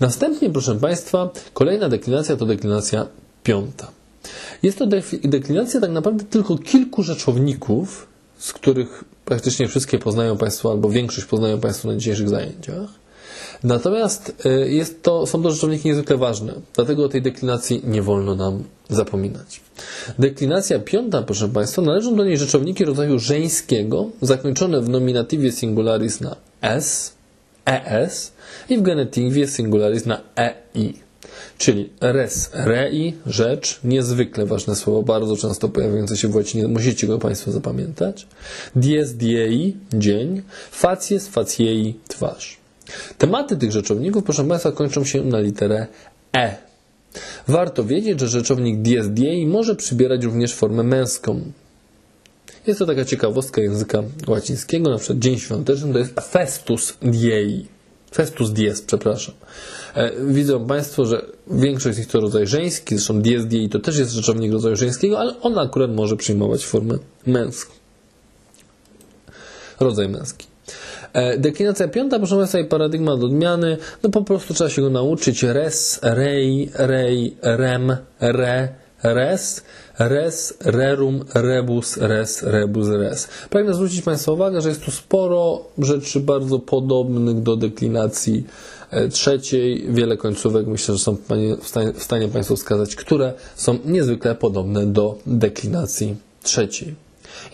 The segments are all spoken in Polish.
Następnie, proszę Państwa, kolejna deklinacja to deklinacja piąta. Jest to deklinacja tak naprawdę tylko kilku rzeczowników, z których praktycznie wszystkie poznają Państwo, albo większość poznają Państwo na dzisiejszych zajęciach. Natomiast y, jest to, są to rzeczowniki niezwykle ważne, dlatego o tej deklinacji nie wolno nam zapominać. Deklinacja piąta, proszę Państwa, należą do niej rzeczowniki rodzaju żeńskiego, zakończone w nominatywie singularis na s, es i w genetywie singularis na ei. Czyli res, rei, rzecz, niezwykle ważne słowo, bardzo często pojawiające się w łacinie, musicie go Państwo zapamiętać. Dies diei, dzień, facies faciei, twarz. Tematy tych rzeczowników, proszę Państwa, kończą się na literę e. Warto wiedzieć, że rzeczownik dies diei może przybierać również formę męską. Jest to taka ciekawostka języka łacińskiego, na przykład dzień świąteczny to jest festus diei. Festus dies, przepraszam. E, widzą Państwo, że większość z nich to rodzaj żeński, zresztą dies diei to też jest rzeczownik rodzaju żeńskiego, ale on akurat może przyjmować formę męską. Rodzaj męski. E, deklinacja piąta, proszę Państwa, i paradygmat odmiany, no po prostu trzeba się go nauczyć. Res, rej, rej, rem, re, res, res, rerum, rebus, res, rebus, res. Pragnę zwrócić Państwa uwagę, że jest tu sporo rzeczy bardzo podobnych do deklinacji e, trzeciej. Wiele końcówek myślę, że są w stanie Państwo wskazać, które są niezwykle podobne do deklinacji trzeciej.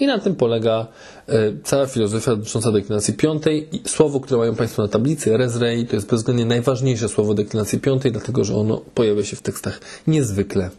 I na tym polega e, cała filozofia dotycząca deklinacji piątej. Słowo, które mają Państwo na tablicy, resrei, to jest bezwzględnie najważniejsze słowo deklinacji piątej, dlatego że ono pojawia się w tekstach niezwykle